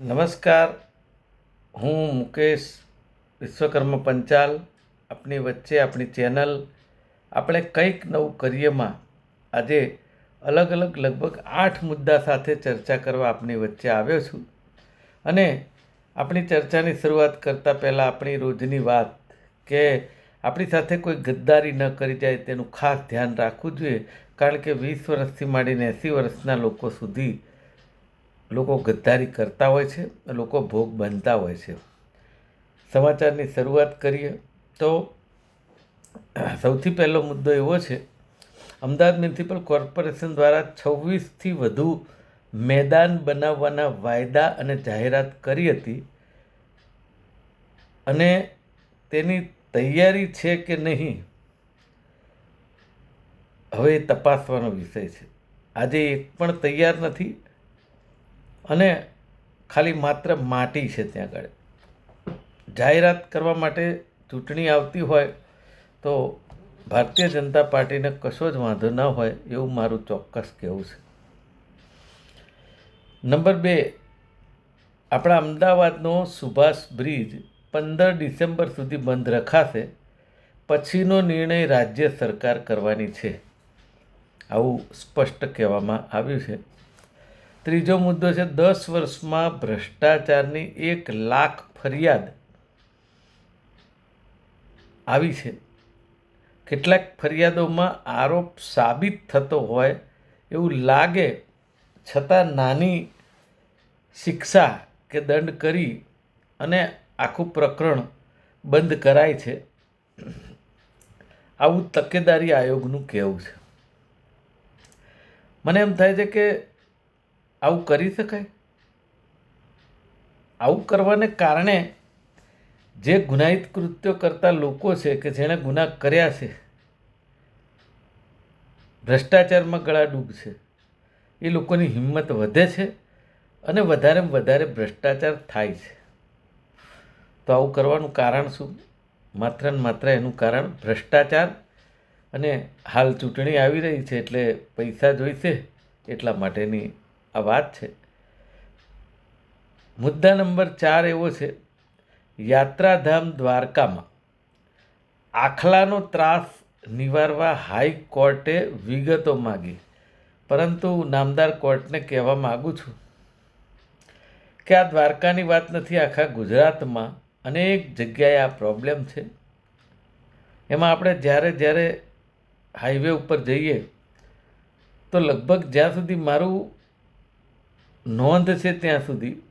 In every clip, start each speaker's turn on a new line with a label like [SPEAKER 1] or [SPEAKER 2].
[SPEAKER 1] નમસ્કાર. હું મુકેશ વિશ્વકર્મા પંચાલ. આપની વચ્ચે આપણી ચેનલ આપણે કંઈક નવું કરીએમાં આજે અલગ અલગ લગભગ આઠ મુદ્દા સાથે ચર્ચા કરવા આપની વચ્ચે આવ્યો છું. અને આપણી ચર્ચાની શરૂઆત કરતાં પહેલાં આપણી રોજની વાત કે આપણી સાથે કોઈ ગદ્દારી ન કરી જાય તેનું ખાસ ધ્યાન રાખવું જોઈએ. કારણ કે વીસ વર્ષથી માંડીને એંસી વર્ષના લોકો સુધી લોકો ગદ્દારી કરતા હોય છે, લોકો ભોગ બનતા હોય છે. સમાચારની શરૂઆત કરીએ તો સૌથી પહેલો મુદ્દો એવો છે, અમદાવાદ મ્યુનિસિપલ કોર્પોરેશન દ્વારા છવ્વીસથી વધુ મેદાન બનાવવાના વાયદા અને જાહેરાત કરી હતી અને તેની તૈયારી છે કે નહીં, હવે તપાસવાનો વિષય છે. આજે એક પણ તૈયાર નથી. અને ખાલી માત્ર માટી છે ત્યાં આગળ. જાહેરાત કરવા માટે ચૂંટણી આવતી હોય તો ભારતીય જનતા પાર્ટીને કશો જ વાંધો ન હોય એવું મારું ચોક્કસ કહેવું છે. નંબર બે, આપણા અમદાવાદનો સુભાષ બ્રિજ પંદર ડિસેમ્બર સુધી બંધ રખાશે, પછીનો નિર્ણય રાજ્ય સરકાર કરવાની છે. આવું સ્પષ્ટ કહેવામાં આવ્યું છે. ત્રીજો મુદ્દો છે, દસ વર્ષમાં ભ્રષ્ટાચારની એક લાખ ફરિયાદ આવી છે. કેટલાક ફરિયાદોમાં આરોપ સાબિત થતો હોય એવું લાગે, છતાં નાની શિક્ષા કે દંડ કરી અને આખું પ્રકરણ બંધ કરાય છે. આવું તકેદારી આયોગનું કહેવું છે. મને એમ થાય છે કે આવું કરી શકાય? આવું કરવાને કારણે જે ગુનાહિત કૃત્યો કરતા લોકો છે કે જેણે ગુના કર્યા છે, ભ્રષ્ટાચારમાં ગળા ડૂબ છે, એ લોકોની હિંમત વધે છે અને વધારે વધારે ભ્રષ્ટાચાર થાય છે. તો આવું કરવાનું કારણ શું? માત્ર ને માત્ર એનું કારણ ભ્રષ્ટાચાર અને હાલ ચૂંટણી આવી રહી છે એટલે પૈસા જોઈશે એટલા માટેની આ વાત છે. મુદ્દા નંબર ચાર એવો છે, યાત્રાધામ દ્વારકામાં આખલાનો ત્રાસ નિવારવા હાઈકોર્ટે વિગતો માગી. પરંતુ નામદાર કોર્ટને કહેવા માગું છું કે આ દ્વારકાની વાત નથી, આખા ગુજરાતમાં અનેક જગ્યાએ આ પ્રોબ્લેમ છે. એમાં આપણે જ્યારે જ્યારે હાઈવે ઉપર જઈએ, તો લગભગ જ્યાં સુધી મારું નોંધ છે ત્યાં સુધી.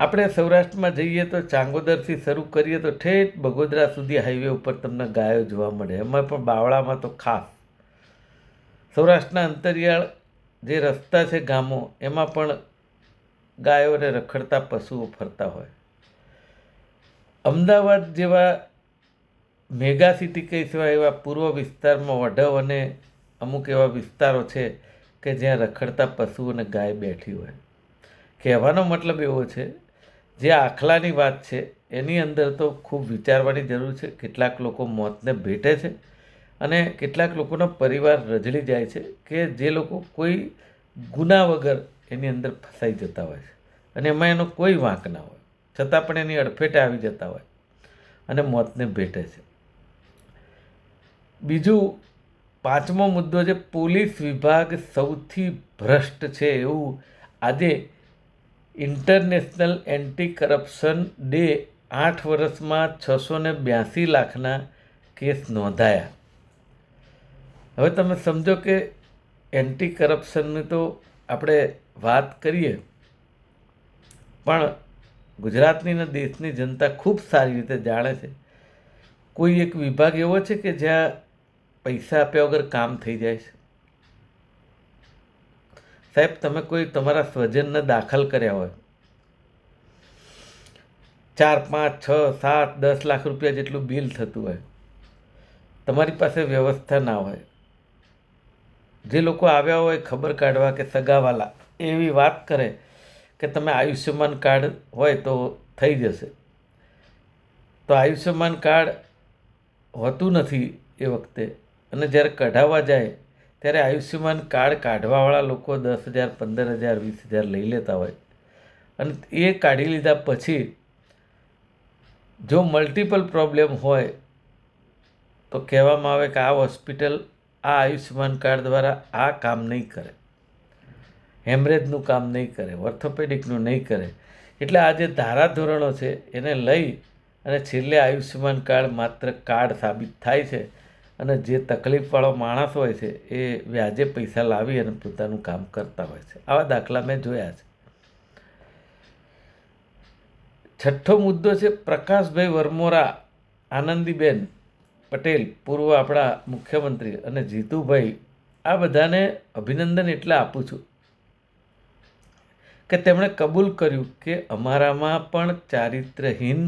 [SPEAKER 1] આપણે સૌરાષ્ટ્રમાં જઈએ તો ચાંગોદરથી શરૂ કરીએ તો ઠેઠ બગોદરા સુધી હાઈવે ઉપર તમને ગાયો જોવા મળે. એમાં પણ બાવળામાં તો ખાસ. સૌરાષ્ટ્રના અંતરિયાળ જે રસ્તા છે ગામો, એમાં પણ ગાયોને રખડતા પશુઓ ફરતા હોય. અમદાવાદ જેવા મેગા સિટી કહી એવા પૂર્વ વિસ્તારમાં વઢવ અને અમુક એવા વિસ્તારો છે કે જ્યાં રખડતા પશુ અને ગાય બેઠી હોય. કહેવાનો મતલબ એવો છે, જે આખલાની વાત છે, એની અંદર તો ખૂબ વિચારવાની જરૂર છે, કેટલાક લોકો મોતને ભેટે છે અને કેટલાક લોકોનો પરિવાર રજળી જાય છે કે જે લોકો કોઈ ગુના વગર એની અંદર ફસાઈ જતા હોય છે અને એમાં એનો કોઈ વાંક ના હોય, છતાં પણ એની અડફેટે આવી જતા હોય અને મોતને ભેટે છે. બીજું પાંચમો મુદ્દો છે, પોલીસ વિભાગ સૌથી ભ્રષ્ટ છે એવું. આજે ઇન્ટરનેશનલ એન્ટી કરપ્શન ડે આઠ વર્ષમાં છસો ને બ્યાસી લાખના કેસ નોંધાયા. હવે તમે સમજો કે એન્ટી કરપ્શનની તો આપણે વાત કરીએ, પણ ગુજરાતની ને દેશની જનતા ખૂબ સારી રીતે જાણે છે. કોઈ એક વિભાગ એવો છે કે જ્યાં પૈસા આપ્યા વગર કામ થઈ જાય છે. સાહેબ, તમે કોઈ તમારા સ્વજનને દાખલ કર્યા હોય, ચાર, પાંચ, છ, સાત, દસ લાખ રૂપિયા જેટલું બિલ થતું હોય, તમારી પાસે વ્યવસ્થા ના હોય, જે લોકો આવ્યા હોય ખબર કાઢવા કે સગાવાલા, એવી વાત કરે કે તમે આયુષ્યમાન કાર્ડ હોય તો થઈ જશે. તો આયુષ્યમાન કાર્ડ હોતું નથી એ વખતે અને જ્યારે કઢાવવા જાય, ત્યારે આયુષ્યમાન કાર્ડ કાઢવાવાળા લોકો દસ હજાર, પંદર હજાર, વીસ હજાર લઈ લેતા હોય. અને એ કાઢી લીધા પછી જો મલ્ટિપલ પ્રોબ્લેમ હોય, તો કહેવામાં આવે કે આ હોસ્પિટલ આ આયુષ્યમાન કાર્ડ દ્વારા આ કામ નહીં કરે. હેમરેજનું કામ નહીં કરે ઓર્થોપેડિકનું નહીં કરે. એટલે આ જે ધારાધોરણો છે, એને લઈ અને છેલ્લે આયુષ્યમાન કાર્ડ માત્ર કાર્ડ સાબિત થાય છે. અને જે તકલીફવાળો માણસ હોય છે, એ વ્યાજે પૈસા લાવી અને પોતાનું કામ કરતા હોય છે. આવા દાખલા મેં જોયા છે. છઠ્ઠો મુદ્દો છે પ્રકાશભાઈ વરમોરા, આનંદીબેન પટેલ, પૂર્વ આપણા મુખ્યમંત્રી અને જીતુભાઈ, આ બધાને અભિનંદન એટલે આપું છું કે તેમણે કબૂલ કર્યું કે અમારામાં પણ ચારિત્રહીન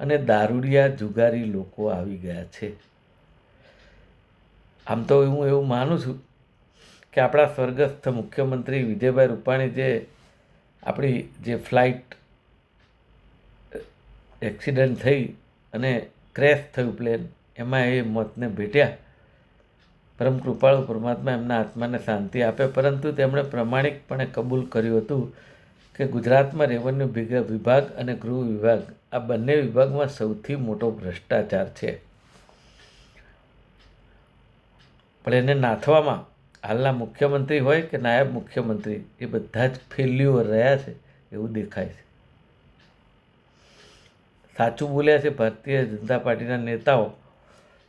[SPEAKER 1] અને દારૂડિયા જુગારી લોકો આવી ગયા છે. આમ તો હું એવું માનું છું કે આપણા સ્વર્ગસ્થ મુખ્યમંત્રી વિજયભાઈ રૂપાણી જે આપણી જે ફ્લાઇટ એક્સિડન્ટ થઈ અને ક્રેશ થયું પ્લેન, એમાં એ મોતને ભેટ્યા. પરમ કૃપાળુ પરમાત્મા એમના આત્માને શાંતિ આપે, પરંતુ તેમણે પ્રમાણિકપણે કબૂલ કર્યું હતું કે ગુજરાતમાં રેવન્યુ વિભાગ અને ગૃહ વિભાગ આ બંને વિભાગમાં સૌથી મોટો ભ્રષ્ટાચાર છે. પણ એને નાથવામાં હાલના મુખ્યમંત્રી હોય કે નાયબ મુખ્યમંત્રી, એ બધા જ ફેલ્યુઅર રહ્યા છે, એવું દેખાય છે. સાચું બોલ્યા છે ભારતીય જનતા પાર્ટીના નેતાઓ,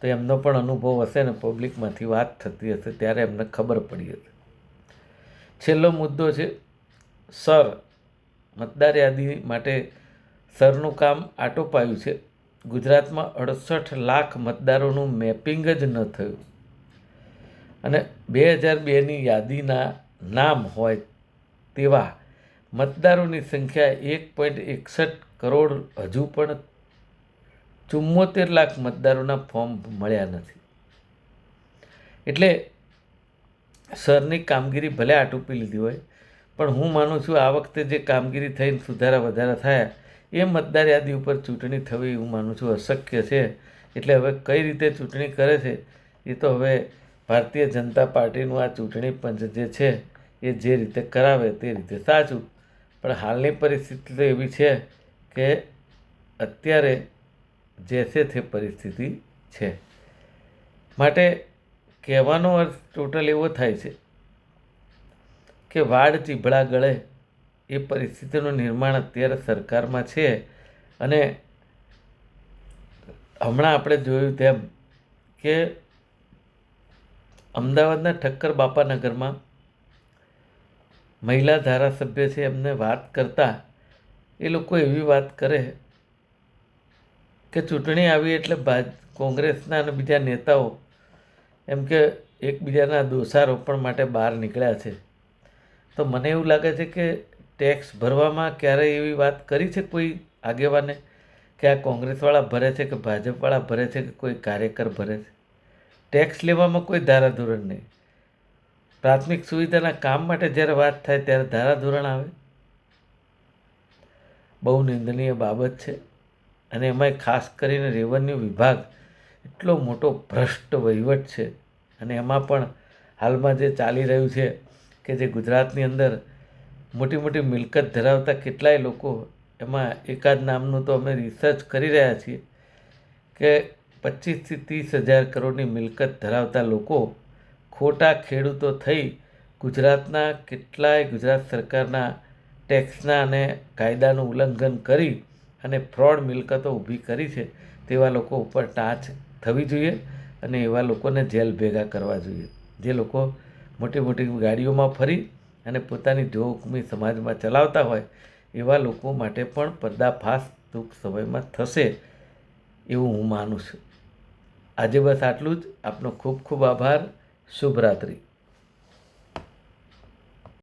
[SPEAKER 1] તો એમનો પણ અનુભવ હશે ને, પબ્લિકમાંથી વાત થતી હશે ત્યારે એમને ખબર પડી હતી છેલ્લો મુદ્દો છે, સર, મતદાર યાદી માટે સરનું કામ આટોપાયું છે. ગુજરાતમાં અડસઠ લાખ મતદારોનું મેપિંગ જ ન થયું. અને બે હજાર બેની યાદીના નામ હોય તેવા મતદારોની સંખ્યા એક પોઈન્ટ એકસઠ કરોડ હજુ પણ ચુમ્મોતેર લાખ મતદારોના ફોર્મ મળ્યા નથી. એટલે સરની કામગીરી ભલે આટોપી લીધી હોય, પણ હું માનું છું આ વખતે જે કામગીરી થઈને સુધારા વધારા થયા, એ મતદાર યાદી ઉપર ચૂંટણી થવી હું માનું છું અશક્ય છે. એટલે હવે કઈ રીતે ચૂંટણી કરે છે, એ તો હવે ભારતીય જનતા પાર્ટીનું આ ચૂંટણી પંચ જે છે, એ જે રીતે કરાવે તે રીતે સાચું. પણ હાલની પરિસ્થિતિ તો એવી છે કે અત્યારે જેસે તે પરિસ્થિતિ છે. માટે કહેવાનો અર્થ ટોટલ એવો થાય છે કે વાડ ચીભળા ગળે એ પરિસ્થિતિનું નિર્માણ અત્યારે સરકારમાં છે અને હમણાં આપણે જોયું તેમ કે અમદાવાદના ઠક્કર બાપાનગરમાં મહિલા ધારાસભ્ય છે, એમને વાત કરતા એ લોકો એવી વાત કરે કે ચૂંટણી આવી એટલે ભાજ કોંગ્રેસના અને બીજા નેતાઓ એમ કે એકબીજાના દોષારોપણ માટે બહાર નીકળ્યા છે. તો મને એવું લાગે છે કે ટેક્સ ભરવામાં ક્યારેય એવી વાત કરી છે કોઈ આગેવાને? કે આ કોંગ્રેસવાળા ભરે છે કે ભાજપવાળા ભરે છે કે કોઈ કાર્યકર ભરે છે? ટેક્સ લેવામાં કોઈ ધારાધોરણ નહીં. પ્રાથમિક સુવિધાના કામ માટે જ્યારે વાત થાય ત્યારે ધારાધોરણ આવે. બહુ નિંદનીય બાબત છે અને એમાંય ખાસ કરીને રેવન્યુ વિભાગ એટલો મોટો ભ્રષ્ટ વહીવટ છે અને એમાં પણ હાલમાં જે ચાલી રહ્યું છે કે જે ગુજરાતની અંદર મોટી મોટી મિલકત ધરાવતા કેટલાય લોકો એમાં એકાદ નામનું તો અમે રિસર્ચ કરી રહ્યા છીએ કે પચીસથી ત્રીસ હજાર કરોડની મિલકત ધરાવતા લોકો ખોટા ખેડૂતો થઈ ગુજરાતના કેટલાય ગુજરાત સરકારના ટેક્સના અને કાયદાનું ઉલ્લંઘન કરી અને ફ્રોડ મિલકતો ઊભી કરી છે તેવા લોકો ઉપર ટાંચ થવી જોઈએ અને એવા લોકોને જેલ ભેગા કરવા જોઈએ. જે લોકો મોટી મોટી ગાડીઓમાં ફરી અને પોતાની જોખમી સમાજમાં ચલાવતા હોય એવા લોકો માટે પણ પર્દાફાશ ટૂંક સમયમાં થશે એવું હું માનું છું. આજે બસ આટલું જ. આપનો ખૂબ ખૂબ આભાર. શુભરાત્રિ.